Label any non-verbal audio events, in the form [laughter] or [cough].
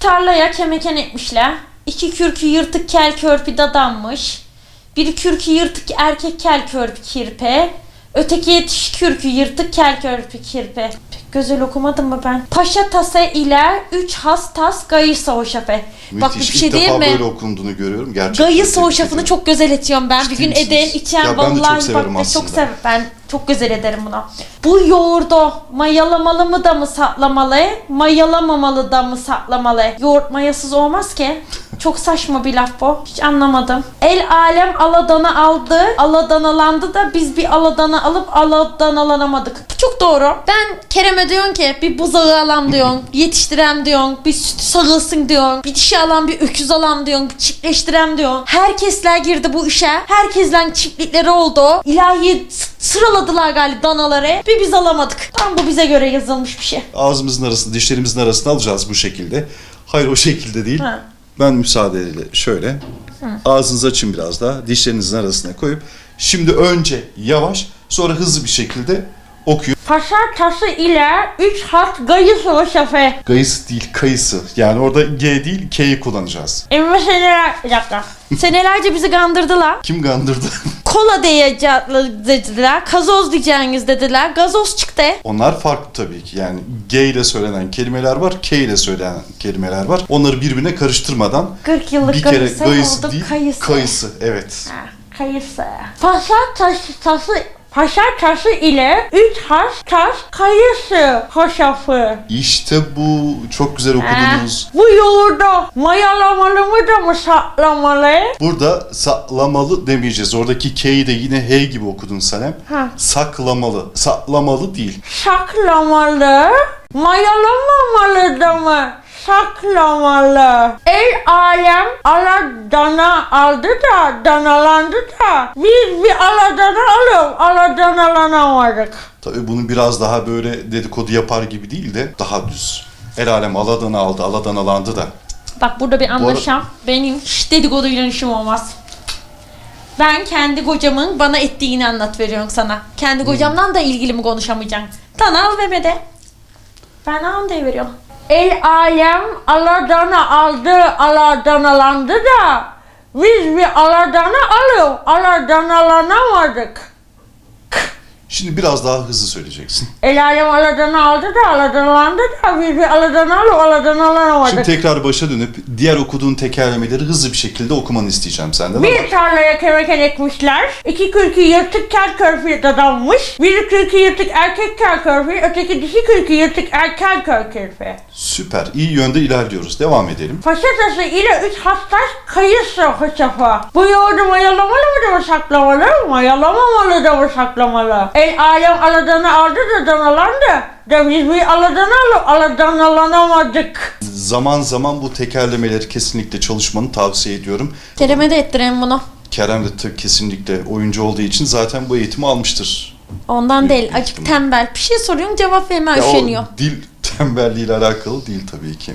Tarlaya kemeken ekmişler. İki kürkü yırtık kel körpi dadanmış. Bir kürkü yırtık erkek kel körpi kirpe. Öteki yetiş kürkü yırtık kel körpi kirpe. Pek güzel okumadım mı ben? Paşa tasa ile üç has tas gayısa hoşafe. Bak bir Müthiş. şey İlk defa mi? böyle okunduğunu görüyorum. Gerçekten. Gayıs tebrik ediyorum. çok güzel etiyorum ben. Bir Ciddi gün misiniz? eden içen Ya ben de çok vallahi severim bak çok aslında. sev ben çok güzel ederim bunu. Bu yoğurdu mayalamalı mı da mı saklamalı, mayalamamalı da mı saklamalı? Yoğurt mayasız olmaz ki. Çok saçma bir laf bu. Hiç anlamadım. El alem aladanı aldı, aladanalandı da biz bir aladanı alıp aladanalanamadık. Bu çok doğru. Ben Kerem'e diyorsun ki bir buzağı alam diyorsun, [laughs] yetiştirem diyorsun, bir süt sağılsın diyorsun, bir dişi alan bir öküz alan diyorsun, bir çiftleştirem diyorsun. Herkesler girdi bu işe. Herkesle çiftlikleri oldu. İlahi sıraladılar galiba danaları. Bir biz alamadık. Tam bu bize göre yazılmış bir şey. Ağzımızın arasında, dişlerimizin arasında alacağız bu şekilde. Hayır o şekilde değil. Ha. Ben müsaadeyle şöyle ağzınızı açın biraz daha dişlerinizin arasına koyup şimdi önce yavaş sonra hızlı bir şekilde okuyun. Paşa tası ile üç hat gayı şafe. Gayısı değil kayısı. Yani orada G değil K'yi kullanacağız. Emme seneler... Bir dakika. Senelerce bizi kandırdılar. Kim kandırdı? [laughs] Kola dediler. Gazoz diyeceğiniz dediler. Gazoz çıktı. Onlar farklı tabii ki. Yani G ile söylenen kelimeler var, K ile söylenen kelimeler var. Onları birbirine karıştırmadan 40 yıllık bir kere gayısı gayısı oldu değil, kayısı. kayısı. Evet. Ha, kayısı. Paşa taşı tası Paşa taşı ile üç has tas kayısı hoşafı. İşte bu çok güzel okudunuz. Bu yoğurdu mayalamalı mı da mı saklamalı? Burada saklamalı demeyeceğiz. Oradaki K'yi de yine H gibi okudun Sanem. Ha. Saklamalı. Saklamalı değil. Saklamalı, mayalamamalı da mı? Saklamalı. El alem aladana aldı da danalandı da biz bir aladana alıp aladanalanamadık. Tabii bunu biraz daha böyle dedikodu yapar gibi değil de daha düz. El alem aladanı aldı, aladanalandı da. Bak burada bir anlaşam. Benim hiç dedikoduyla işim olmaz. Ben kendi kocamın bana ettiğini anlat veriyorum sana. Kendi kocamdan da ilgili mi konuşamayacaksın? Tan al Mehmet'e. Ben al diye veriyorum. El alem aladana aldı, aladanalandı da biz bir aladana alıp aladanalanamadık. Şimdi biraz daha hızlı söyleyeceksin. El alem aladana aldı da aladanalandı da biz bir aladana alıp aladanalanamadık. Şimdi tekrar başa dönüp diğer okuduğun tekerlemeleri hızlı bir şekilde okumanı isteyeceğim senden. Bir tarlaya kemeken ekmişler. İki kürkü yırtık kel körpü dadanmış. Bir kürkü yırtık erkek kel körpü, öteki dişi kürkü yırtık erkel kör körpü. Süper. iyi yönde ilerliyoruz. Devam edelim. Paşatası ile üç hastaş kayısı hoşafı. Bu yoğurdu mayalamalı mı da mı saklamalı? Mayalamamalı da mı saklamalı? El alem aladanı aldı da danalandı. Da biz bir aladanı alıp aladanalanamadık. Zaman zaman bu tekerlemeleri kesinlikle çalışmanı tavsiye ediyorum. Kerem'e de ettirelim bunu. Kerem de t- kesinlikle oyuncu olduğu için zaten bu eğitimi almıştır. Ondan değil, Büyük acık ihtimal. tembel. Bir şey soruyorum cevap verme Ya üşeniyor. dil [laughs] tembelliğiyle alakalı değil tabii ki.